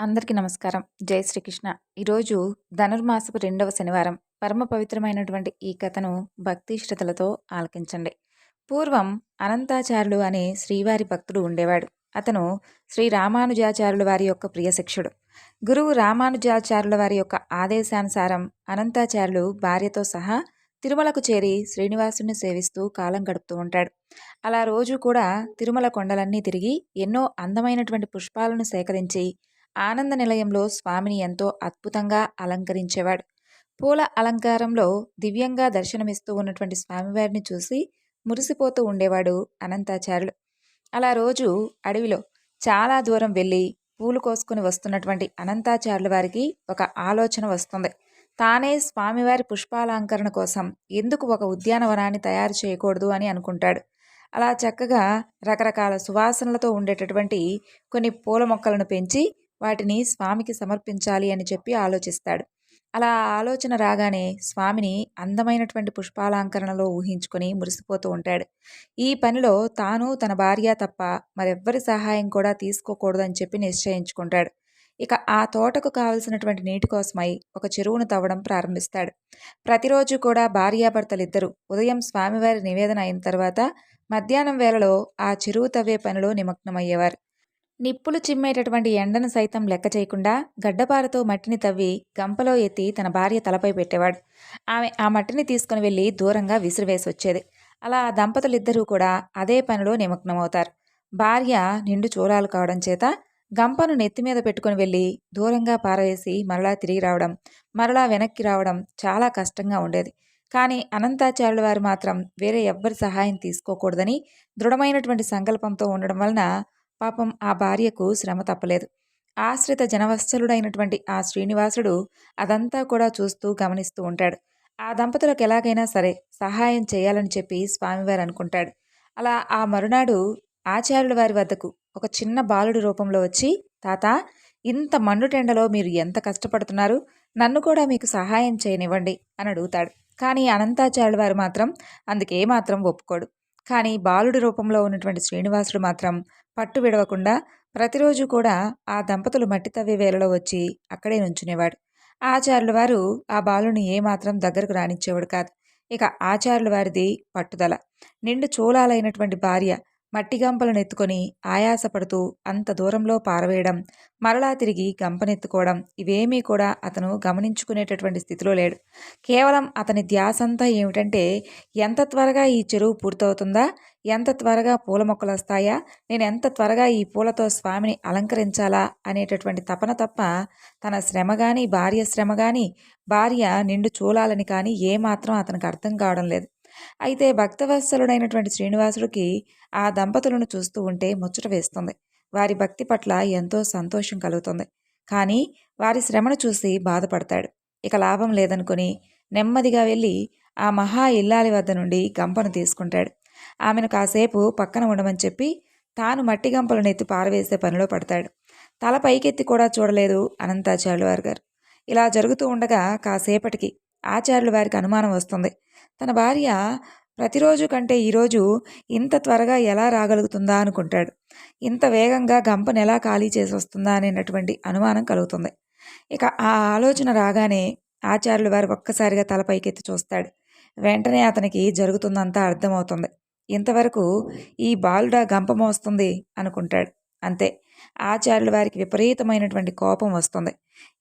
అందరికీ నమస్కారం. జై శ్రీకృష్ణ. ఈరోజు ధనుర్మాసపు రెండవ శనివారం. పరమ పవిత్రమైనటువంటి ఈ కథను భక్తి ఆలకించండి. పూర్వం అనంతాచార్యులు అనే శ్రీవారి భక్తుడు ఉండేవాడు. అతను శ్రీ రామానుజాచార్యుల వారి యొక్క ప్రియ శిక్షుడు. గురువు రామానుజాచార్యుల వారి యొక్క ఆదేశానుసారం అనంతాచార్యులు భార్యతో సహా తిరుమలకు చేరి శ్రీనివాసుని సేవిస్తూ కాలం గడుపుతూ ఉంటాడు. అలా రోజు కూడా తిరుమల కొండలన్నీ తిరిగి ఎన్నో అందమైనటువంటి పుష్పాలను సేకరించి ఆనంద నిలయంలో స్వామిని ఎంతో అద్భుతంగా అలంకరించేవాడు. పూల అలంకారంలో దివ్యంగా దర్శనమిస్తూ ఉన్నటువంటి స్వామివారిని చూసి మురిసిపోతూ ఉండేవాడు అనంతాచార్యులు. అలా రోజు అడవిలో చాలా దూరం వెళ్ళి పూలు కోసుకుని వస్తున్నటువంటి అనంతాచార్యుల వారికి ఒక ఆలోచన వస్తుంది. తానే స్వామివారి పుష్పాలంకరణ కోసం ఎందుకు ఒక ఉద్యానవనాన్ని తయారు చేయకూడదు అని అనుకుంటాడు. అలా చక్కగా రకరకాల సువాసనలతో ఉండేటటువంటి కొన్ని పూల మొక్కలను పెంచి వాటిని స్వామికి సమర్పించాలి అని చెప్పి ఆలోచిస్తాడు. అలా ఆలోచన రాగానే స్వామిని అందమైనటువంటి పుష్పాలంకరణలో ఊహించుకొని మురిసిపోతూ ఉంటాడు. ఈ పనిలో తాను తన భార్య తప్ప మరెవ్వరి సహాయం కూడా తీసుకోకూడదని చెప్పి నిశ్చయించుకుంటాడు. ఇక ఆ తోటకు కావలసినటువంటి నీటి కోసమై ఒక చెరువును తవ్వడం ప్రారంభిస్తాడు. ప్రతిరోజు కూడా భార్యాభర్తలిద్దరూ ఉదయం స్వామివారి నివేదన అయిన తర్వాత మధ్యాహ్నం వేళలో ఆ చెరువు తవ్వే పనిలో నిమగ్నమయ్యేవారు. నిప్పులు చిమ్మేటటువంటి ఎండను సైతం లెక్క చేయకుండా గడ్డపారతో మట్టిని తవ్వి గంపలో ఎత్తి తన భార్య తలపై పెట్టేవాడు. ఆమె ఆ మట్టిని తీసుకుని వెళ్ళి దూరంగా విసిరివేసి వచ్చేది అలా దంపతులిద్దరూ కూడా అదే పనిలో నిమగ్నమవుతారు. భార్య నిండు చూలాలు కావడం చేత గంపను నెత్తి మీద పెట్టుకుని వెళ్ళి దూరంగా పారవేసి మరలా తిరిగి రావడం మరలా వెనక్కి రావడం చాలా కష్టంగా ఉండేది. కానీ అనంతాచార్యుల వారు మాత్రం వేరే ఎవ్వరి సహాయం తీసుకోకూడదని దృఢమైనటువంటి సంకల్పంతో ఉండడం వలన పాపం ఆ భార్యకు శ్రమ తప్పలేదు. ఆశ్రిత జనవత్సలుడైనటువంటి ఆ శ్రీనివాసుడు అదంతా కూడా చూస్తూ గమనిస్తూ ఉంటాడు. ఆ దంపతులకు ఎలాగైనా సరే సహాయం చేయాలని చెప్పి స్వామివారు అనుకుంటాడు. అలా ఆ మరునాడు ఆచార్యుల వారి వద్దకు ఒక చిన్న బాలుడి రూపంలో వచ్చి తాత ఇంత మండుటెండలో మీరు ఎంత కష్టపడుతున్నారు? నన్ను కూడా మీకు సహాయం చేయనివ్వండి అని అడుగుతాడు. కానీ అనంతాచార్యుల వారు మాత్రం అందుకే మాత్రం ఒప్పుకోడు. కానీ బాలుడి రూపంలో ఉన్నటువంటి శ్రీనివాసుడు మాత్రం పట్టు విడవకుండా ప్రతిరోజు కూడా ఆ దంపతులు మట్టి తవ్వే వేలలో వచ్చి అక్కడే నుంచునేవాడు. ఆచార్యుల వారు ఆ బాలుని ఏమాత్రం దగ్గరకు రానిచ్చేవాడు కాదు. ఇక ఆచార్యుల వారిది పట్టుదల. నిండు చూలాలైనటువంటి భార్య మట్టి గంపలను ఎత్తుకొని ఆయాసపడుతూ అంత దూరంలో పారవేయడం మరలా తిరిగి గంపనెత్తుకోవడం ఇవేమీ కూడా అతను గమనించుకునేటటువంటి స్థితిలో లేడు. కేవలం అతని ధ్యాసంతా ఏమిటంటే ఎంత త్వరగా ఈ చెరువు పూర్తవుతుందా ఎంత త్వరగా పూల మొక్కలు వస్తాయా నేను ఎంత త్వరగా ఈ పూలతో స్వామిని అలంకరించాలా అనేటటువంటి తపన తప్ప తన శ్రమ కానీ భార్య శ్రమ కానీ భార్య నిండు చూలాలని కానీ ఏమాత్రం అతనికి అర్థం కావడం లేదు. అయితే భక్తవత్సలుడైనటువంటి శ్రీనివాసుడికి ఆ దంపతులను చూస్తూ ఉంటే ముచ్చట వేస్తుంది. వారి భక్తి పట్ల ఎంతో సంతోషం కలుగుతుంది. కానీ వారి శ్రమను చూసి బాధపడతాడు. ఇక లాభం లేదనుకుని నెమ్మదిగా వెళ్ళి ఆ మహా ఇల్లాలి వద్ద నుండి గంపను తీసుకుంటాడు. ఆమెను కాసేపు పక్కన ఉండమని చెప్పి తాను మట్టి గంపలను ఎత్తి పారవేసే పనిలో పడతాడు. తల పైకెత్తి కూడా చూడలేదు అనంతాచార్యులు వారి గారు. ఇలా జరుగుతూ ఉండగా కాసేపటికి ఆచార్యుల వారికి అనుమానం వస్తుంది. తన భార్య ప్రతిరోజు కంటే ఈరోజు ఇంత త్వరగా ఎలా రాగలుగుతుందా అనుకుంటాడు. ఇంత వేగంగా గంపను ఎలా ఖాళీ చేసి వస్తుందా అనేటటువంటి అనుమానం కలుగుతుంది. ఇక ఆ ఆలోచన రాగానే ఆచార్యుల వారు ఒక్కసారిగా తలపైకెత్తి చూస్తాడు. వెంటనే అతనికి జరుగుతుందంతా అర్థమవుతుంది. ఇంతవరకు ఈ బాలుడా గంప మోస్తుంది అనుకుంటాడు. అంతే. ఆచార్యుల వారికి విపరీతమైనటువంటి కోపం వస్తుంది.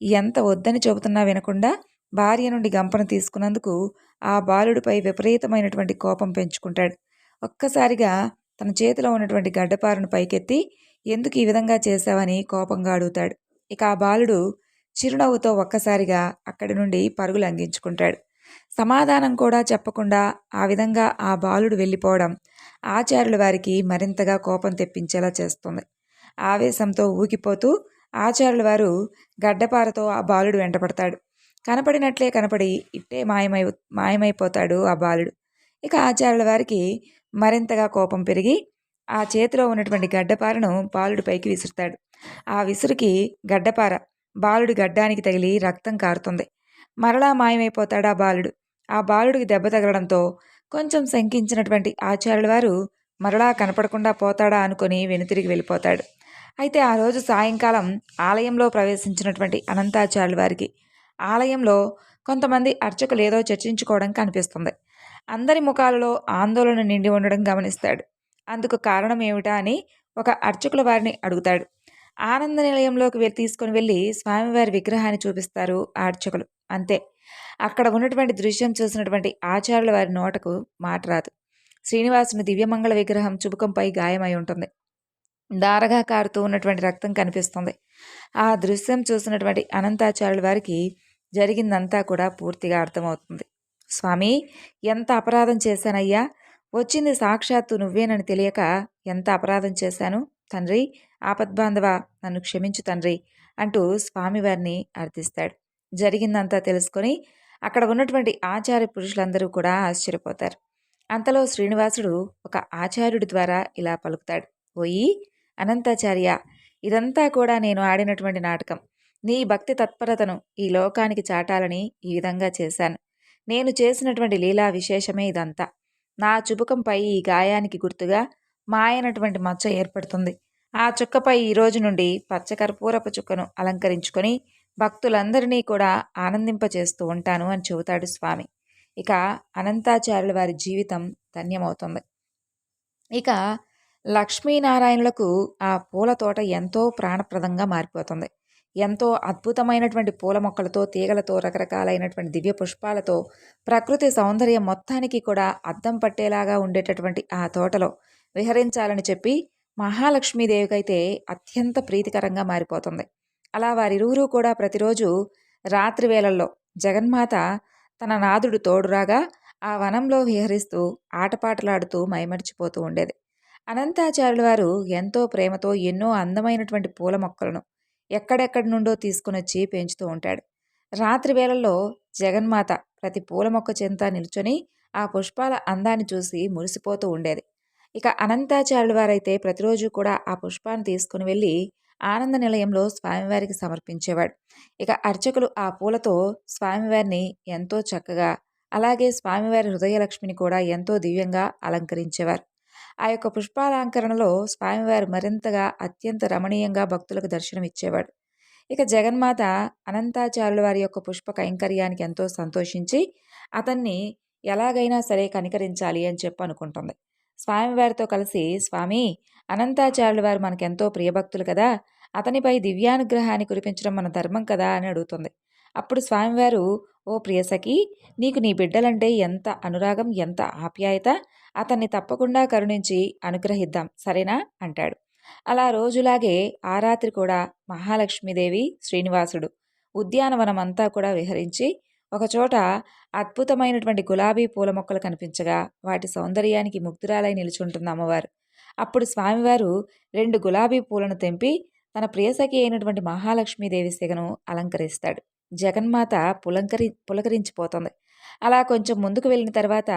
ఎంత వద్దని చెబుతున్నా వినకుండా భార్య నుండి గంపను తీసుకున్నందుకు ఆ బాలుడిపై విపరీతమైనటువంటి కోపం పెంచుకుంటాడు. ఒక్కసారిగా తన చేతిలో ఉన్నటువంటి గడ్డపారను పైకెత్తి ఎందుకు ఈ విధంగా చేశావని కోపంగా అడుగుతాడు ఇక ఆ బాలుడు చిరునవ్వుతో ఒక్కసారిగా అక్కడి నుండి పరుగులు అందించుకుంటాడు. సమాధానం కూడా చెప్పకుండా ఆ విధంగా ఆ బాలుడు వెళ్ళిపోవడం ఆచార్యుల వారికి మరింతగా కోపం తెప్పించేలా చేస్తుంది. ఆవేశంతో ఊగిపోతూ ఆచార్యుల వారు గడ్డపారతో ఆ బాలుడు వెంటపడతాడు. కనపడినట్లే కనపడి ఇట్టే మాయమై మాయమైపోతాడు ఆ బాలుడు. ఇక ఆచార్యుల వారికి మరింతగా కోపం పెరిగి ఆ చేతిలో ఉన్నటువంటి గడ్డపారను బాలుడి పైకి విసురుతాడు. ఆ విసురుకి గడ్డపార బాలుడి గడ్డానికి తగిలి రక్తం కారుతుంది. మరలా మాయమైపోతాడు ఆ బాలుడు. ఆ బాలుడికి దెబ్బ తగలడంతో కొంచెం శంకించినటువంటి ఆచార్యుల వారు మరలా కనపడకుండా పోతాడా అనుకుని వెనుతిరిగి వెళ్ళిపోతాడు. అయితే ఆ రోజు సాయంకాలం ఆలయంలో ప్రవేశించినటువంటి అనంతాచార్యుల వారికి ఆలయంలో కొంతమంది అర్చకులు ఏదో చర్చించుకోవడం కనిపిస్తుంది. అందరి ముఖాలలో ఆందోళన నిండి ఉండడం గమనిస్తాడు. అందుకు కారణం ఏమిటా అని ఒక అర్చకుల వారిని అడుగుతాడు. ఆనంద నిలయంలోకి వెళ్ళి తీసుకుని వెళ్ళి స్వామివారి విగ్రహాన్ని చూపిస్తారు ఆ అర్చకులు. అంతే. అక్కడ ఉన్నటువంటి దృశ్యం చూసినటువంటి ఆచార్యుల వారి నోటకు మాట రాదు. శ్రీనివాసుని దివ్యమంగళ విగ్రహం చుబుకంపై గాయమై ఉంటుంది. దారగా కారుతూ ఉన్నటువంటి రక్తం కనిపిస్తుంది. ఆ దృశ్యం చూసినటువంటి అనంతాచార్యుల వారికి జరిగిందంతా కూడా పూర్తిగా అర్థమవుతుంది. స్వామి ఎంత అపరాధం చేశానయ్యా? వచ్చింది సాక్షాత్తు నువ్వేనని తెలియక ఎంత అపరాధం చేశాను? తండ్రి ఆపద్బాంధవ నన్ను క్షమించు తండ్రి అంటూ స్వామివారిని అర్థిస్తాడు. జరిగిందంతా తెలుసుకొని అక్కడ ఉన్నటువంటి ఆచార్య పురుషులందరూ కూడా ఆశ్చర్యపోతారు. అంతలో శ్రీనివాసుడు ఒక ఆచార్యుడి ద్వారా ఇలా పలుకుతాడు. ఓయి అనంతాచార్య ఇదంతా కూడా నేను ఆడినటువంటి నాటకం. నీ భక్తి తత్పరతను ఈ లోకానికి చాటాలని ఈ విధంగా చేశాను. నేను చేసినటువంటి లీలా విశేషమే ఇదంతా. నా చుబుకంపై ఈ గాయానికి గుర్తుగా మాయనటువంటి మచ్చ ఏర్పడుతుంది. ఆ చుక్కపై ఈ రోజు నుండి పచ్చకర్పూరపు చుక్కను అలంకరించుకొని భక్తులందరినీ కూడా ఆనందింపచేస్తూ ఉంటాను అని చెబుతాడు స్వామి. ఇక అనంతాచార్యుల వారి జీవితం ధన్యమవుతుంది. ఇక లక్ష్మీనారాయణులకు ఆ పూల తోట ఎంతో ప్రాణప్రదంగా మారిపోతుంది. ఎంతో అద్భుతమైనటువంటి పూల మొక్కలతో తీగలతో రకరకాలైనటువంటి దివ్య పుష్పాలతో ప్రకృతి సౌందర్యం మొత్తానికి కూడా అద్దం పట్టేలాగా ఉండేటటువంటి ఆ తోటలో విహరించాలని చెప్పి మహాలక్ష్మీదేవికైతే అత్యంత ప్రీతికరంగా మారిపోతుంది. అలా వారిరువురు కూడా ప్రతిరోజు రాత్రి వేళల్లో జగన్మాత తన నాదుడు తోడురాగా ఆ వనంలో విహరిస్తూ ఆటపాటలాడుతూ మైమర్చిపోతూ ఉండేది. అనంతాచార్యుల వారు ఎంతో ప్రేమతో ఎన్నో అందమైనటువంటి పూల మొక్కలను ఎక్కడెక్కడి నుండో తీసుకునొచ్చి పెంచుతూ ఉంటాడు. రాత్రి వేళల్లో జగన్మాత ప్రతి పూల మొక్క చెంత నిల్చొని ఆ పుష్పాల అందాన్ని చూసి మురిసిపోతూ ఉండేది. ఇక అనంతాచార్యుల వారైతే ప్రతిరోజు కూడా ఆ పుష్పాన్ని తీసుకుని వెళ్ళి ఆనంద నిలయంలో స్వామివారికి సమర్పించేవాడు. ఇక అర్చకులు ఆ పూలతో స్వామివారిని ఎంతో చక్కగా అలాగే స్వామివారి హృదయలక్ష్మిని కూడా ఎంతో దివ్యంగా అలంకరించేవారు. ఆ యొక్క పుష్పాలంకరణలో స్వామివారు మరింతగా అత్యంత రమణీయంగా భక్తులకు దర్శనమిచ్చేవాడు ఇక జగన్మాత అనంతాచార్యుల వారి యొక్క పుష్ప కైంకర్యానికి ఎంతో సంతోషించి అతన్ని ఎలాగైనా సరే కనికరించాలి అని చెప్పి అనుకుంటుంది. స్వామివారితో కలిసి స్వామి అనంతాచార్యుల వారు మనకెంతో ప్రియభక్తులు కదా అతనిపై దివ్యానుగ్రహాన్ని కురిపించడం మన ధర్మం కదా అని అడుగుతుంది. అప్పుడు స్వామివారు ఓ ప్రియసఖి నీకు నీ బిడ్డలంటే ఎంత అనురాగం ఎంత ఆప్యాయత? అతన్ని తప్పకుండా కరుణించి అనుగ్రహిద్దాం సరేనా? అంటాడు. అలా రోజులాగే ఆ రాత్రి కూడా మహాలక్ష్మీదేవి శ్రీనివాసుడు ఉద్యానవనం అంతా కూడా విహరించి ఒకచోట అద్భుతమైనటువంటి గులాబీ పూల మొక్కలు కనిపించగా వాటి సౌందర్యానికి ముగ్ధురాలై నిలుచుంటుంది అమ్మవారు. అప్పుడు స్వామివారు రెండు గులాబీ పూలను తెంపి తన ప్రియసఖి అయినటువంటి మహాలక్ష్మీదేవి సిగను అలంకరిస్తాడు. జగన్మాత పులంకరి పులకరించిపోతుంది. అలా కొంచెం ముందుకు వెళ్ళిన తర్వాత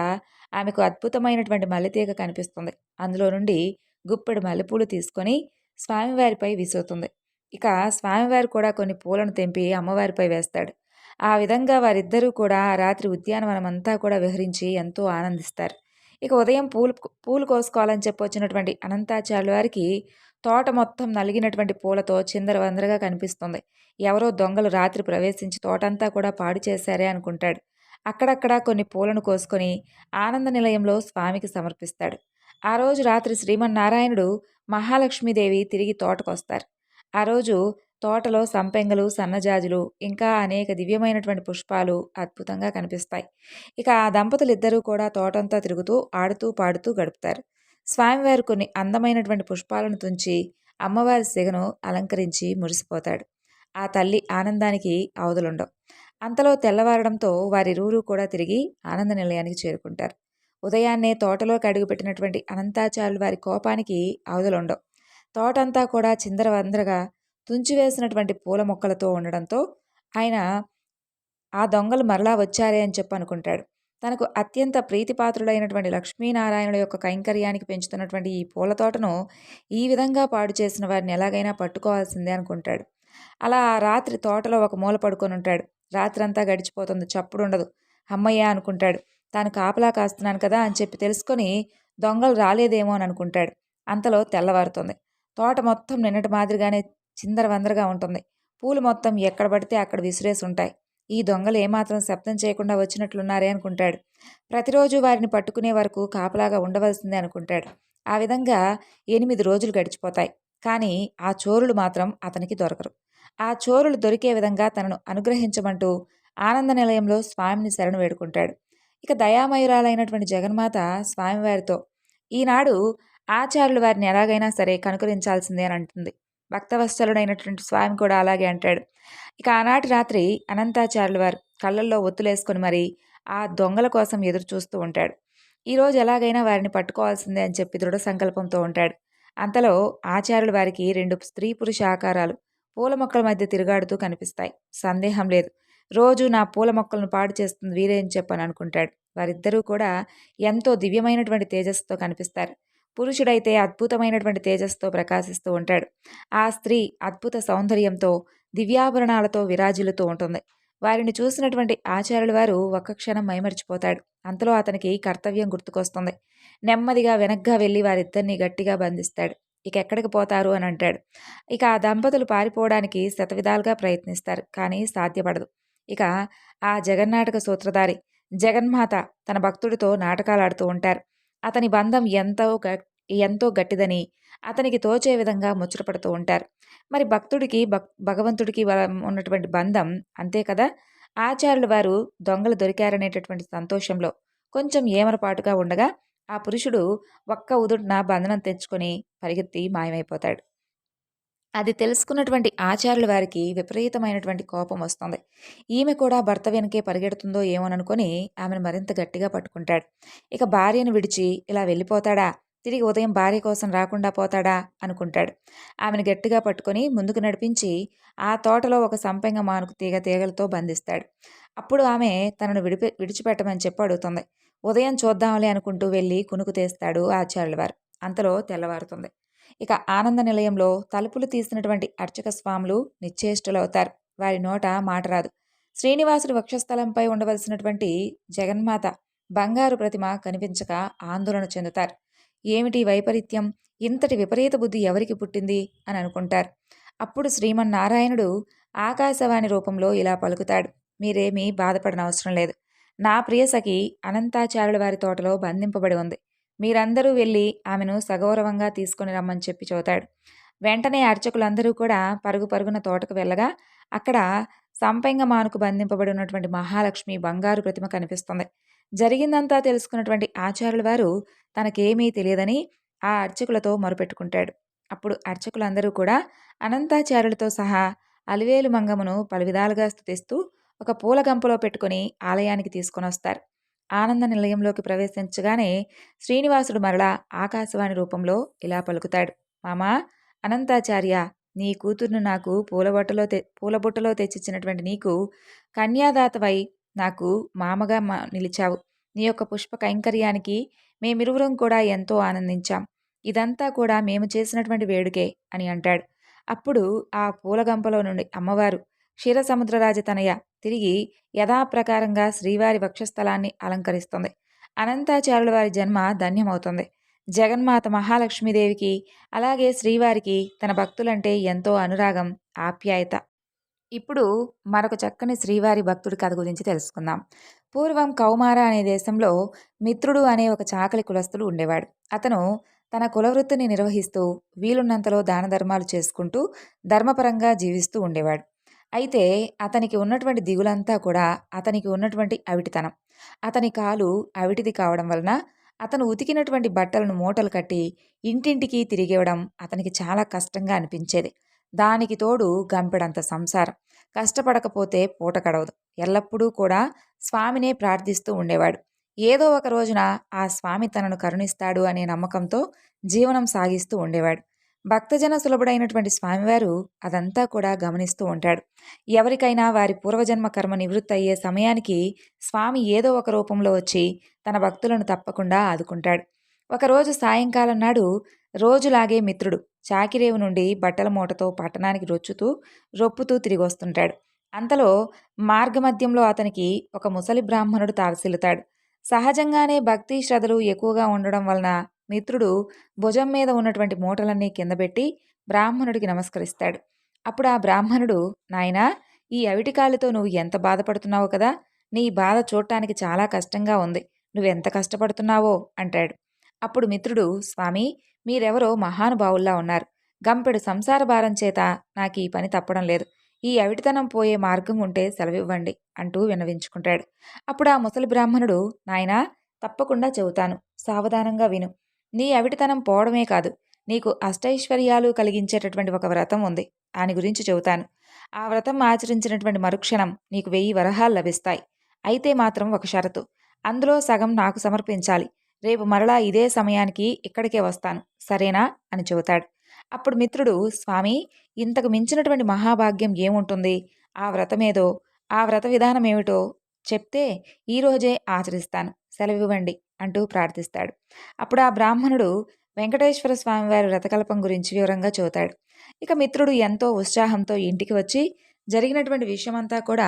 ఆమెకు అద్భుతమైనటువంటి మల్లెతీగ కనిపిస్తుంది. అందులో నుండి గుప్పెడు మల్లెపూలు తీసుకొని స్వామివారిపై విసురుతుంది. ఇక స్వామివారు కూడా కొన్ని పూలను తెంపి అమ్మవారిపై వేస్తాడు. ఆ విధంగా వారిద్దరూ కూడా రాత్రి ఉద్యానవనం అంతా కూడా విహరించి ఎంతో ఆనందిస్తారు. ఇక ఉదయం పూలు పూలు కోసుకోవాలని చెప్పి వచ్చినటువంటి అనంతాచార్యుల వారికి తోట మొత్తం నలిగినటువంటి పూలతో చిందరవందరగా కనిపిస్తుంది. ఎవరో దొంగలు రాత్రి ప్రవేశించి తోటంతా కూడా పాడు చేశారే అనుకుంటాడు. అక్కడక్కడ కొన్ని పూలను కోసుకొని ఆనంద నిలయంలో స్వామికి సమర్పిస్తాడు. ఆ రోజు రాత్రి శ్రీమన్నారాయణుడు మహాలక్ష్మీదేవి తిరిగి తోటకొస్తారు. ఆ రోజు తోటలో సంపెంగలు సన్నజాజులు ఇంకా అనేక దివ్యమైనటువంటి పుష్పాలు అద్భుతంగా కనిపిస్తాయి. ఇక ఆ దంపతులు ఇద్దరూ కూడా తోటంతా తిరుగుతూ ఆడుతూ పాడుతూ గడుపుతారు. స్వామివారు కొన్ని అందమైనటువంటి పుష్పాలను తుంచి అమ్మవారి సిగను అలంకరించి మురిసిపోతాడు. ఆ తల్లి ఆనందానికి అవధులుండవు అంతలో తెల్లవారడంతో వారిరువురు కూడా తిరిగి ఆనంద నిలయానికి చేరుకుంటారు. ఉదయాన్నే తోటలోకి అడుగుపెట్టినటువంటి అనంతాచార్యులు వారి కోపానికి అవధులుండవు తోటంతా కూడా చిందరవందరగా తుంచివేసినటువంటి పూల మొక్కలతో ఉండడంతో ఆయన ఆ దొంగలు మరలా వచ్చారే అని చెప్పి అనుకుంటాడు తనకు అత్యంత ప్రీతిపాత్రుడైనటువంటి లక్ష్మీనారాయణుల యొక్క కైంకర్యానికి పెంచుతున్నటువంటి ఈ పూల తోటను ఈ విధంగా పాడు చేసిన వారిని ఎలాగైనా పట్టుకోవాల్సిందే అనుకుంటాడు. అలా ఆ రాత్రి తోటలో ఒక మూల పడుకొని ఉంటాడు. రాత్రంతా గడిచిపోతుంది. చప్పుడు ఉండదు. అమ్మయ్య అనుకుంటాడు. తాను కాపలా కాస్తున్నాను కదా అని చెప్పి తెలుసుకొని దొంగలు రాలేదేమో అని అనుకుంటాడు. అంతలో తెల్లవారుతుంది. తోట మొత్తం నిన్నటి మాదిరిగానే చిందరవందరగా ఉంటుంది. పూలు మొత్తం ఎక్కడ పడితే అక్కడ విసిరేసి ఉంటాయి. ఈ దొంగలు ఏమాత్రం శబ్దం చేయకుండా వచ్చినట్లున్నారే అనుకుంటాడు. ప్రతిరోజు వారిని పట్టుకునే వరకు కాపలాగా ఉండవలసిందే అనుకుంటాడు. ఆ విధంగా ఎనిమిది రోజులు గడిచిపోతాయి. కానీ ఆ చోరులు మాత్రం అతనికి దొరకరు. ఆ చోరులు దొరికే విధంగా తనను అనుగ్రహించమంటూ ఆనంద నిలయంలో స్వామిని శరణు వేడుకుంటాడు. ఇక దయామయురాలైనటువంటి జగన్మాత స్వామివారితో ఈనాడు ఆచార్యులు వారిని ఎలాగైనా సరే కనుకరించాల్సిందే అని అంటుంది. భక్తవత్సలుడైనటువంటి స్వామి కూడా అలాగే అంటాడు. ఇక ఆనాటి రాత్రి అనంతాచార్యుల వారు కళ్ళల్లో ఒత్తులేసుకొని మరి ఆ దొంగల కోసం ఎదురు చూస్తూ ఉంటాడు. ఈరోజు ఎలాగైనా వారిని పట్టుకోవాల్సిందే అని చెప్పి దృఢ సంకల్పంతో ఉంటాడు. అంతలో ఆచార్యుల వారికి రెండు స్త్రీ పురుష ఆకారాలు పూల మొక్కల మధ్య తిరుగాడుతూ కనిపిస్తాయి. సందేహం లేదు. రోజు నా పూల మొక్కలను పాడు చేస్తుంది వీరే అని చెప్పని అనుకుంటాడు. వారిద్దరూ కూడా ఎంతో దివ్యమైనటువంటి తేజస్సుతో కనిపిస్తారు. పురుషుడైతే అద్భుతమైనటువంటి తేజస్సుతో ప్రకాశిస్తూ ఉంటాడు. ఆ స్త్రీ అద్భుత సౌందర్యంతో దివ్యాభరణాలతో విరాజిల్లుతూ ఉంటుంది. వారిని చూసినటువంటి ఆచార్యుల వారు ఒక్క క్షణం మైమరిచిపోతాడు. అంతలో అతనికి కర్తవ్యం గుర్తుకొస్తుంది. నెమ్మదిగా వెనక్గా వెళ్ళి వారిద్దరిని గట్టిగా బంధిస్తాడు. ఇక ఎక్కడికి పోతారు? అని అంటాడు. ఇక ఆ దంపతులు పారిపోవడానికి శతవిధాలుగా ప్రయత్నిస్తారు కానీ సాధ్యపడదు. ఇక ఆ జగన్నాటక సూత్రధారి జగన్మాత తన భక్తుడితో నాటకాలాడుతూ ఉంటారు. అతని బంధం ఎంతో ఎంతో గట్టిదని అతనికి తోచే విధంగా ముచ్చటపడుతూ ఉంటారు. మరి భక్తుడికి భక్ భగవంతుడికి ఉన్నటువంటి బంధం అంతే కదా? ఆచార్యులు వారు దొంగలు దొరికారనేటటువంటి సంతోషంలో కొంచెం ఏమరపాటుగా ఉండగా ఆ పురుషుడు ఒక్క ఉదుటిన బంధనం తెచ్చుకొని పరిగెత్తి మాయమైపోతాడు. అది తెలుసుకున్నటువంటి ఆచార్యుల వారికి విపరీతమైనటువంటి కోపం వస్తుంది. ఈమె కూడా భర్త వెనకే పరిగెడుతుందో ఏమోననుకొని ఆమెను మరింత గట్టిగా పట్టుకుంటాడు. ఇక భార్యను విడిచి ఇలా వెళ్ళిపోతాడా? తిరిగి ఉదయం భార్య కోసం రాకుండా పోతాడా? అనుకుంటాడు. ఆమెను గట్టిగా పట్టుకొని ముందుకు నడిపించి ఆ తోటలో ఒక సంపెంగ మానుకు తీగ తీగలతో బంధిస్తాడు. అప్పుడు ఆమె తనను విడిపి విడిచిపెట్టమని చెప్పి అడుగుతుంది. ఉదయం చూద్దాంలే అనుకుంటూ వెళ్ళి కునుకు తీస్తాడు ఆచార్యుల వారు అంతలో తెల్లవారుతుంది. ఇక ఆనంద నిలయంలో తలుపులు తీసినటువంటి అర్చక స్వాములు నిశ్చేష్టులవుతారు. వారి నోట మాట రాదు. శ్రీనివాసుడి వక్షస్థలంపై ఉండవలసినటువంటి జగన్మాత బంగారు ప్రతిమ కనిపించక ఆందోళన చెందుతారు. ఏమిటి వైపరీత్యం? ఇంతటి విపరీత బుద్ధి ఎవరికి పుట్టింది? అని అనుకుంటారు. అప్పుడు శ్రీమన్నారాయణుడు ఆకాశవాణి రూపంలో ఇలా పలుకుతాడు. మీరేమీ బాధపడనవసరం లేదు. నా ప్రియసఖి అనంతాచార్యుల వారి తోటలో బంధింపబడి ఉంది. మీరందరూ వెళ్ళి ఆమెను సగౌరవంగా తీసుకుని రమ్మని చెప్పి చూతాడు వెంటనే అర్చకులందరూ కూడా పరుగు పరుగున తోటకు వెళ్ళగా అక్కడ సంపెంగ మానుకు బంధింపబడి ఉన్నటువంటి మహాలక్ష్మి బంగారు ప్రతిమ కనిపిస్తుంది. జరిగిందంతా తెలుసుకున్నటువంటి ఆచార్యుల వారు తనకేమీ తెలియదని ఆ అర్చకులతో మొరుపెట్టుకుంటాడు. అప్పుడు అర్చకులందరూ కూడా అనంతాచార్యులతో సహా అలివేలు మంగమును పలు విధాలుగా స్థుతిస్తూ ఒక పూల గంపలో పెట్టుకుని ఆలయానికి తీసుకొని వస్తారు. ఆనంద నిలయంలోకి ప్రవేశించగానే శ్రీనివాసుడు మరలా ఆకాశవాణి రూపంలో ఇలా పలుకుతాడు. మామా అనంతాచార్య నీ కూతుర్ను నాకు పూలబొట్టలో తె పూలబుట్టలో తెచ్చిచ్చినటువంటి నీకు కన్యాదాతవై నాకు మామగా మా నిలిచావు. నీ యొక్క పుష్ప కైంకర్యానికి మేమిరువురం కూడా ఎంతో ఆనందించాం. ఇదంతా కూడా మేము చేసినటువంటి వేడుకే అని అంటాడు. అప్పుడు ఆ పూలగంపలో నుండి అమ్మవారు క్షీరసముద్రరాజ తనయ తిరిగి యథాప్రకారంగా శ్రీవారి వక్షస్థలాన్ని అలంకరిస్తుంది. అనంతాచారుల వారి జన్మ ధన్యమవుతుంది. జగన్మాత మహాలక్ష్మీదేవికి అలాగే శ్రీవారికి తన భక్తులంటే ఎంతో అనురాగం ఆప్యాయత. ఇప్పుడు మరొక చక్కని శ్రీవారి భక్తుడి కథ గురించి తెలుసుకుందాం. పూర్వం కౌమార అనే దేశంలో మిత్రుడు అనే ఒక చాకలి కులస్తుడు ఉండేవాడు. అతను తన కులవృత్తిని నిర్వహిస్తూ వీలున్నంతలో దాన ధర్మాలు చేసుకుంటూ ధర్మపరంగా జీవిస్తూ ఉండేవాడు. అయితే అతనికి ఉన్నటువంటి దిగులంతా కూడా అతనికి ఉన్నటువంటి అవిటితనం. అతని కాలు అవిటిది కావడం వలన అతను ఉతికినటువంటి బట్టలను మూటలు కట్టి ఇంటింటికి తిరిగివ్వడం అతనికి చాలా కష్టంగా అనిపించేది. దానికి తోడు గంపెడంత సంసారం. కష్టపడకపోతే పూట గడవదు. ఎల్లప్పుడూ కూడా స్వామినే ప్రార్థిస్తూ ఉండేవాడు. ఏదో ఒక రోజున ఆ స్వామి తనను కరుణిస్తాడు అనే నమ్మకంతో జీవనం సాగిస్తూ ఉండేవాడు. భక్తజన సులభుడైనటువంటి స్వామివారు అదంతా కూడా గమనిస్తూ ఉంటాడు. ఎవరికైనా వారి పూర్వజన్మ కర్మ నివృత్తి అయ్యే సమయానికి స్వామి ఏదో ఒక రూపంలో వచ్చి తన భక్తులను తప్పకుండా ఆదుకుంటాడు. ఒకరోజు సాయంకాలం నాడు రోజులాగే మిత్రుడు చాకిరేవు నుండి బట్టల మూటతో పట్టణానికి రొచ్చుతూ రొప్పుతూ తిరిగి వస్తుంటాడు. అంతలో మార్గమధ్యంలో అతనికి ఒక ముసలి బ్రాహ్మణుడు తారసిల్లుతాడు. సహజంగానే భక్తి శ్రద్ధలు ఎక్కువగా ఉండడం వలన మిత్రుడు భుజం మీద ఉన్నటువంటి మూటలన్నీ కింద పెట్టి బ్రాహ్మణుడికి నమస్కరిస్తాడు. అప్పుడు ఆ బ్రాహ్మణుడు నాయనా ఈ అవిటికాలితో నువ్వు ఎంత బాధపడుతున్నావు కదా నీ బాధ చూడటానికి చాలా కష్టంగా ఉంది. నువ్వెంత కష్టపడుతున్నావో అంటాడు. అప్పుడు మిత్రుడు స్వామి మీరెవరో మహానుభావుల్లా ఉన్నారు. గంపెడు సంసార భారం చేత నాకు ఈ పని తప్పడం లేదు. ఈ అవిటితనం పోయే మార్గం ఉంటే సెలవివ్వండి అంటూ విన్నవించుకుంటాడు. అప్పుడు ఆ ముసలి బ్రాహ్మణుడు నాయనా తప్పకుండా చెబుతాను. సావధానంగా విను. నీ అవిటితనం పోవడమే కాదు నీకు అష్టైశ్వర్యాలు కలిగించేటటువంటి ఒక వ్రతం ఉంది. దాని గురించి చెబుతాను. ఆ వ్రతం ఆచరించినటువంటి మరుక్షణం నీకు వెయ్యి వరహాలు లభిస్తాయి. అయితే మాత్రం ఒక షరతు. అందులో సగం నాకు సమర్పించాలి. రేపు మరలా ఇదే సమయానికి ఇక్కడికే వస్తాను. సరేనా? అని చెబుతాడు. అప్పుడు మిత్రుడు స్వామి ఇంతకు మించినటువంటి మహాభాగ్యం ఏముంటుంది? ఆ వ్రతమేదో? ఆ వ్రత విధానం ఏమిటో చెప్తే ఈరోజే ఆచరిస్తాను. సెలవివ్వండి. అంటూ ప్రార్థిస్తాడు. అప్పుడు ఆ బ్రాహ్మణుడు వెంకటేశ్వర స్వామివారి వ్రతకల్పం గురించి వివరంగా చూతాడు ఇక మిత్రుడు ఎంతో ఉత్సాహంతో ఇంటికి వచ్చి జరిగినటువంటి విషయమంతా కూడా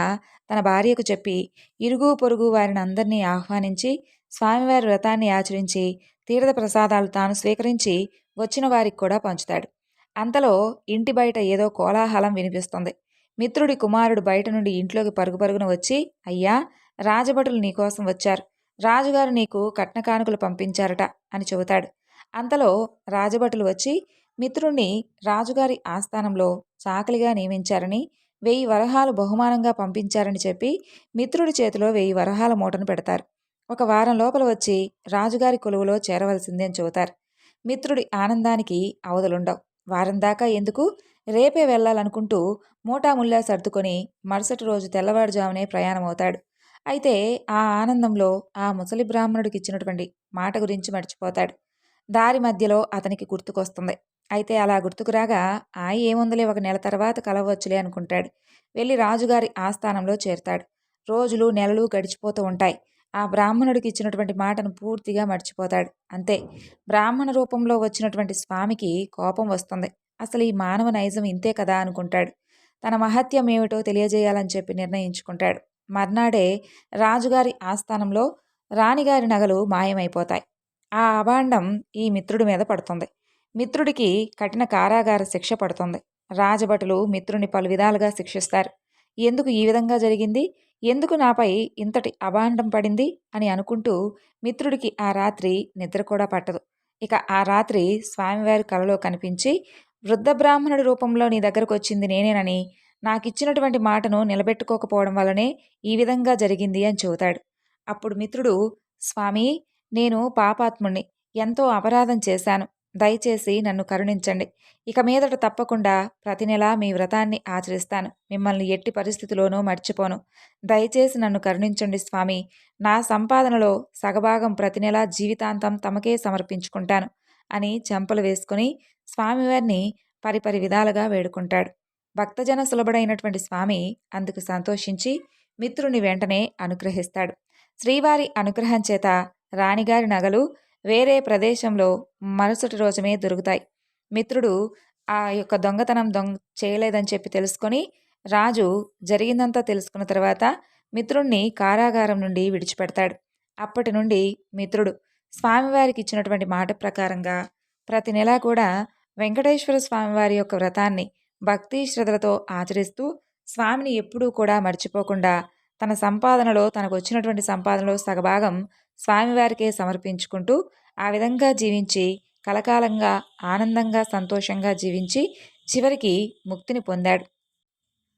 తన భార్యకు చెప్పి ఇరుగు పొరుగు వారిని అందరినీ ఆహ్వానించి స్వామివారి వ్రతాన్ని ఆచరించి తీర్థ ప్రసాదాలు తాను స్వీకరించి వచ్చిన వారికి కూడా పంచుతాడు. అంతలో ఇంటి బయట ఏదో కోలాహలం వినిపిస్తుంది. మిత్రుడి కుమారుడు బయట నుండి ఇంట్లోకి పరుగు పరుగున వచ్చి అయ్యా రాజభటులు నీకోసం వచ్చారు. రాజుగారు నీకు కట్న కానుకలు పంపించారట అని చెబుతాడు. అంతలో రాజభటులు వచ్చి మిత్రుణ్ణి రాజుగారి ఆస్థానంలో చాకలిగా నియమించారని వెయ్యి వరహాలు బహుమానంగా పంపించారని చెప్పి మిత్రుడి చేతిలో వెయ్యి వరహాల మూటను పెడతారు. ఒక వారం లోపల వచ్చి రాజుగారి కొలువులో చేరవలసిందే అని చెబుతారు. మిత్రుడి ఆనందానికి అవధులుండవు. వారం దాకా ఎందుకు? రేపే వెళ్ళాలనుకుంటూ మూటాముల్లా సర్దుకొని మరుసటి రోజు తెల్లవారుజామునే ప్రయాణమవుతాడు. అయితే ఆ ఆనందంలో ఆ ముసలి బ్రాహ్మణుడికి ఇచ్చినటువంటి మాట గురించి మర్చిపోతాడు. దారి మధ్యలో అతనికి గుర్తుకొస్తుంది. అయితే అలా గుర్తుకురాగా ఆ ఏముందలే ఒక నెల తర్వాత కలవచ్చులే అనుకుంటాడు. వెళ్ళి రాజుగారి ఆస్థానంలో చేరుతాడు. రోజులు నెలలు గడిచిపోతూ ఉంటాయి. ఆ బ్రాహ్మణుడికి ఇచ్చినటువంటి మాటను పూర్తిగా మర్చిపోతాడు. అంతే బ్రాహ్మణ రూపంలో వచ్చినటువంటి స్వామికి కోపం వస్తుంది. అసలు ఈ మానవ నైజం ఇంతే కదా అనుకుంటాడు. తన మహత్యం ఏమిటో తెలియజేయాలని చెప్పి నిర్ణయించుకుంటాడు. మర్నాడే రాజుగారి ఆస్థానంలో రాణిగారి నగలు మాయమైపోతాయి. ఆ అభాండం ఈ మిత్రుడి మీద పడుతుంది. మిత్రుడికి కఠిన కారాగార శిక్ష పడుతుంది. రాజభటులు మిత్రుని పలు విధాలుగా శిక్షిస్తారు. ఎందుకు ఈ విధంగా జరిగింది? ఎందుకు నాపై ఇంతటి అభాండం పడింది? అని అనుకుంటూ మిత్రుడికి ఆ రాత్రి నిద్ర కూడా పట్టదు. ఇక ఆ రాత్రి స్వామివారి కలలో కనిపించి వృద్ధ బ్రాహ్మణుడి రూపంలో నీ దగ్గరకు వచ్చింది నేనేనని నాకిచ్చినటువంటి మాటను నిలబెట్టుకోకపోవడం వల్లనే ఈ విధంగా జరిగింది అని చెబుతాడు. అప్పుడు మిత్రుడు స్వామి నేను పాపాత్ముణ్ణి. ఎంతో అపరాధం చేశాను. దయచేసి నన్ను కరుణించండి. ఇక మీదట తప్పకుండా ప్రతి నెలా మీ వ్రతాన్ని ఆచరిస్తాను. మిమ్మల్ని ఎట్టి పరిస్థితిలోనూ మర్చిపోను. దయచేసి నన్ను కరుణించండి స్వామి. నా సంపాదనలో సగభాగం ప్రతి నెలా జీవితాంతం తమకే సమర్పించుకుంటాను అని చెంపలు వేసుకుని స్వామివారిని పరిపరి విధాలుగా వేడుకుంటాడు. భక్తజన సులభుడైనటువంటి స్వామి అందుకు సంతోషించి మిత్రుని వెంటనే అనుగ్రహిస్తాడు. శ్రీవారి అనుగ్రహం చేత రాణిగారి నగలు వేరే ప్రదేశంలో మరుసటి రోజుమే దొరుకుతాయి. మిత్రుడు ఆ యొక్క దొంగతనం దొంగ చేయలేదని చెప్పి తెలుసుకొని రాజు జరిగిందంతా తెలుసుకున్న తర్వాత మిత్రుణ్ణి కారాగారం నుండి విడిచిపెడతాడు. అప్పటి నుండి మిత్రుడు స్వామివారికి ఇచ్చినటువంటి మాట ప్రకారంగా ప్రతి నెలా కూడా వెంకటేశ్వర స్వామివారి యొక్క వ్రతాన్ని భక్తి శ్రద్ధలతో ఆచరిస్తూ స్వామిని ఎప్పుడూ కూడా మర్చిపోకుండా తన సంపాదనలో తనకు వచ్చినటువంటి సంపాదనలో సగభాగం స్వామివారికే సమర్పించుకుంటూ ఆ విధంగా జీవించి కలకాలంగా ఆనందంగా సంతోషంగా జీవించి చివరికి ముక్తిని పొందాడు.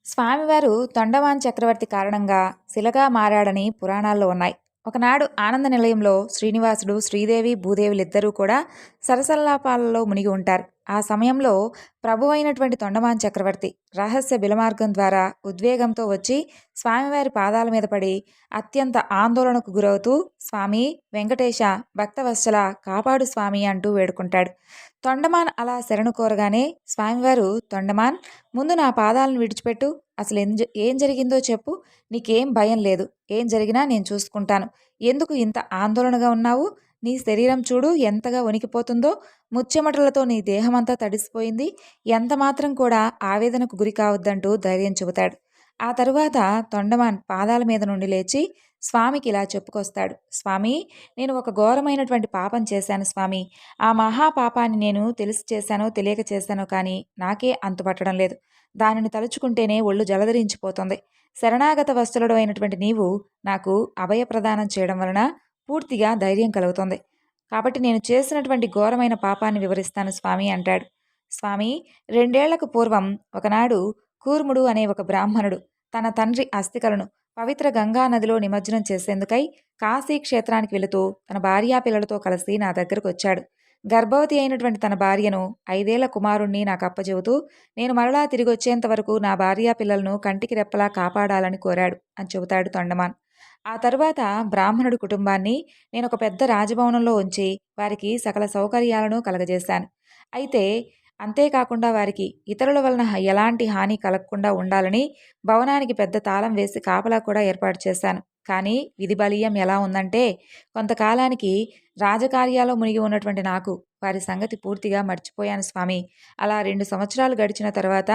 స్వామివారు తొండవాన్ చక్రవర్తి కారణంగా శిలగా మారాడని పురాణాల్లో ఉన్నాయి. ఒకనాడు ఆనంద నిలయంలో శ్రీనివాసుడు శ్రీదేవి భూదేవులిద్దరూ కూడా సరసల్లాపాలలో మునిగి ఉంటారు. ఆ సమయంలో ప్రభు అయినటువంటి తొండమాన్ చక్రవర్తి రహస్య బిలమార్గం ద్వారా ఉద్వేగంతో వచ్చి స్వామివారి పాదాల మీద పడి అత్యంత ఆందోళనకు గురవుతూ స్వామి వెంకటేశ భక్తవత్సల కాపాడు స్వామి అంటూ వేడుకుంటాడు. తొండమాన్ అలా శరణు కోరగానే స్వామివారు తొండమాన్ ముందు నా పాదాలను విడిచిపెట్టు. అసలు ఏం ఏం జరిగిందో చెప్పు. నీకేం భయం లేదు. ఏం జరిగినా నేను చూసుకుంటాను. ఎందుకు ఇంత ఆందోళనగా ఉన్నావు? నీ శరీరం చూడు ఎంతగా వణికిపోతుందో ముచ్చెమటలతో నీ దేహమంతా తడిసిపోయింది. ఎంత మాత్రం కూడా ఆవేదనకు గురి కావద్దంటూ ధైర్యం చెబుతాడు. ఆ తరువాత తొండమాన్ పాదాల మీద నుండి లేచి స్వామికి ఇలా చెప్పుకొస్తాడు. స్వామి నేను ఒక ఘోరమైనటువంటి పాపం చేశాను స్వామి. ఆ మహాపాపాన్ని నేను తెలిసి చేశానో తెలియక చేశానో కానీ నాకే అంతుపట్టడం లేదు. దానిని తలుచుకుంటేనే ఒళ్ళు జలధరించిపోతుంది. శరణాగత వస్తులడు అయినటువంటి నీవు నాకు అభయ ప్రదానం చేయడం వలన పూర్తిగా ధైర్యం కలుగుతుంది. కాబట్టి నేను చేసినటువంటి ఘోరమైన పాపాన్ని వివరిస్తాను స్వామి అంటాడు. స్వామి రెండేళ్ళకు పూర్వం ఒకనాడు కూర్ముడు అనే ఒక బ్రాహ్మణుడు తన తండ్రి అస్థికలను పవిత్ర గంగా నదిలో నిమజ్జనం చేసేందుకై కాశీ క్షేత్రానికి వెళుతూ తన భార్యా పిల్లలతో కలిసి నా దగ్గరకు వచ్చాడు. గర్భవతి అయినటువంటి తన భార్యను ఐదేళ్ళ కుమారుణ్ణి నాకు అప్పచెబుతూ నేను మరలా తిరిగి వచ్చేంత వరకు నా భార్యా పిల్లలను కంటికి రెప్పలా కాపాడాలని కోరాడు అని చెబుతాడు తొండమాన్. ఆ తర్వాత బ్రాహ్మణుడి కుటుంబాన్ని నేను ఒక పెద్ద రాజభవనంలో ఉంచి వారికి సకల సౌకర్యాలను కలగజేశాను. అయితే అంతేకాకుండా వారికి ఇతరుల వలన ఎలాంటి హాని కలగకుండా ఉండాలని భవనానికి పెద్ద తాళం వేసి కాపలా కూడా ఏర్పాటు చేశాను. కానీ విధి బలీయం ఎలా ఉందంటే కొంతకాలానికి రాజకార్యాల్లో మునిగి ఉన్నటువంటి నాకు వారి సంగతి పూర్తిగా మర్చిపోయాను స్వామి. అలా రెండు సంవత్సరాలు గడిచిన తర్వాత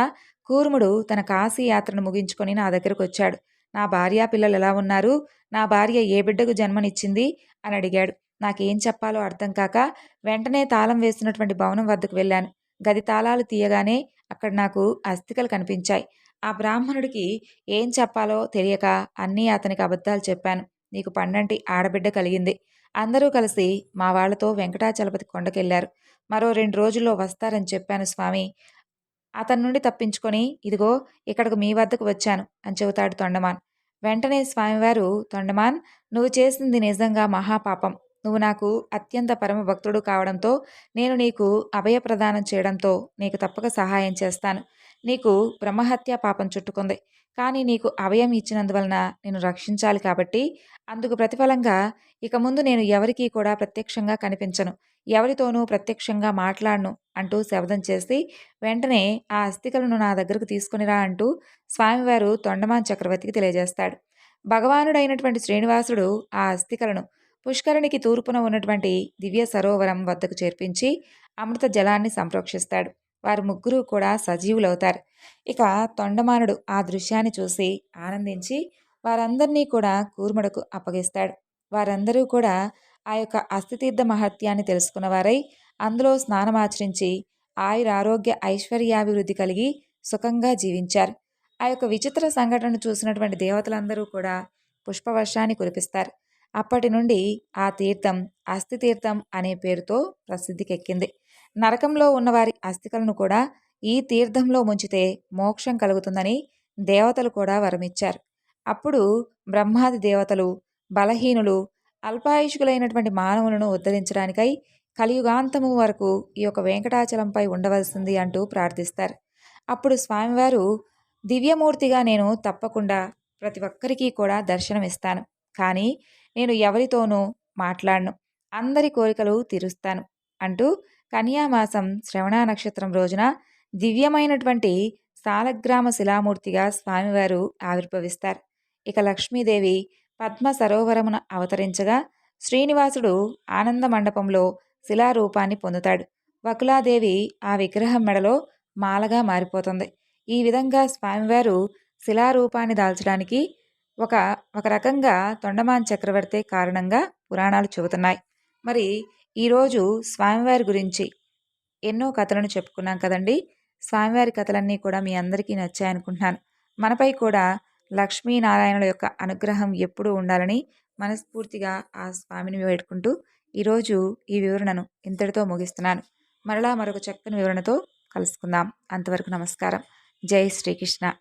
కూర్ముడు తన కాశీ యాత్రను ముగించుకొని నా దగ్గరకు వచ్చాడు. నా భార్య పిల్లలు ఎలా ఉన్నారు? నా భార్య ఏ బిడ్డకు జన్మనిచ్చింది? అని అడిగాడు. నాకేం చెప్పాలో అర్థం కాక వెంటనే తాళం వేసినటువంటి భవనం వద్దకు వెళ్ళాను. గది తాళాలు తీయగానే అక్కడ నాకు అస్థికలు కనిపించాయి. ఆ బ్రాహ్మణుడికి ఏం చెప్పాలో తెలియక అన్నీ అతనికి అబద్ధాలు చెప్పాను. నీకు పండంటి ఆడబిడ్డ కలిగింది. అందరూ కలిసి మా వాళ్ళతో వెంకటాచలపతి కొండకెళ్ళారు మరో రెండు రోజుల్లో వస్తారని చెప్పాను స్వామి. అతని నుండి తప్పించుకొని ఇదిగో ఇక్కడకు మీ వద్దకు వచ్చాను అని చెబుతాడు తొండమాన్. వెంటనే స్వామివారు తొండమాన్ నువ్వు చేసింది నిజంగా మహాపాపం. నువ్వు నాకు అత్యంత పరమ భక్తుడు కావడంతో నేను నీకు అభయ ప్రదానం చేయడంతో నీకు తప్పక సహాయం చేస్తాను. నీకు బ్రహ్మహత్య పాపం చుట్టుకుంది. కానీ నీకు అభయం ఇచ్చినందువలన నేను రక్షించాలి కాబట్టి అందుకు ప్రతిఫలంగా ఇక ముందు నేను ఎవరికీ కూడా ప్రత్యక్షంగా కనిపించను. ఎవరితోనూ ప్రత్యక్షంగా మాట్లాడను అంటూ శబ్దం చేసి వెంటనే ఆ అస్థికలను నా దగ్గరకు తీసుకునిరా అంటూ స్వామివారు తొండమాన్ చక్రవర్తికి తెలియజేస్తాడు. భగవానుడైనటువంటి శ్రీనివాసుడు ఆ అస్థికలను పుష్కరునికి తూర్పున ఉన్నటువంటి దివ్య సరోవరం వద్దకు చేర్పించి అమృత జలాన్ని సంప్రోక్షిస్తాడు. వారు ముగ్గురు కూడా సజీవులవుతారు. ఇక తొండమానుడు ఆ దృశ్యాన్ని చూసి ఆనందించి వారందరినీ కూడా కూర్ముడకు అప్పగిస్తాడు. వారందరూ కూడా ఆ యొక్క అస్థితీర్థ మహత్యాన్ని తెలుసుకున్నవారై అందులో స్నానమాచరించి ఆయుర ఆరోగ్య ఐశ్వర్యాభివృద్ధి కలిగి సుఖంగా జీవించారు. ఆ యొక్క విచిత్ర సంఘటన చూసినటువంటి దేవతలందరూ కూడా పుష్పవర్షాన్ని కురిపిస్తారు. అప్పటి నుండి ఆ తీర్థం అస్థితీర్థం అనే పేరుతో ప్రసిద్ధికెక్కింది. నరకంలో ఉన్నవారి అస్థికలను కూడా ఈ తీర్థంలో ముంచితే మోక్షం కలుగుతుందని దేవతలు కూడా వరమిచ్చారు. అప్పుడు బ్రహ్మాది దేవతలు బలహీనులు అల్పాయుషుకులైనటువంటి మానవులను ఉద్ధరించడానికై కలియుగాంతము వరకు ఈ యొక్క వెంకటాచలంపై ఉండవలసింది అంటూ ప్రార్థిస్తారు. అప్పుడు స్వామివారు దివ్యమూర్తిగా నేను తప్పకుండా ప్రతి ఒక్కరికి కూడా దర్శనమిస్తాను. కానీ నేను ఎవరితోనూ మాట్లాడను. అందరి కోరికలు తీరుస్తాను అంటూ కన్యామాసం శ్రవణ నక్షత్రం రోజున దివ్యమైనటువంటి సాలగ్రామ శిలామూర్తిగా స్వామివారు ఆవిర్భవిస్తారు. ఇక లక్ష్మీదేవి పద్మ సరోవరమున అవతరించగా శ్రీనివాసుడు ఆనంద మండపంలో శిలారూపాన్ని పొందుతాడు. వకులాదేవి ఆ విగ్రహం మెడలో మాలగా మారిపోతుంది. ఈ విధంగా స్వామివారు శిలారూపాన్ని దాల్చడానికి ఒక ఒక రకంగా తొండమాన్ చక్రవర్తి కారణంగా పురాణాలు చెబుతున్నాయి. మరి ఈరోజు స్వామివారి గురించి ఎన్నో కథలను చెప్పుకున్నాం కదండి. స్వామివారి కథలన్నీ కూడా మీ అందరికీ నచ్చాయనుకుంటున్నాను. మనపై కూడా లక్ష్మీనారాయణుల యొక్క అనుగ్రహం ఎప్పుడూ ఉండాలని మనస్ఫూర్తిగా ఆ స్వామిని వేడుకుంటూ ఈరోజు ఈ వివరణను ఇంతటితో ముగిస్తున్నాను. మరలా మరొక చక్కని వివరణతో కలుసుకుందాం. అంతవరకు నమస్కారం. జై శ్రీకృష్ణ.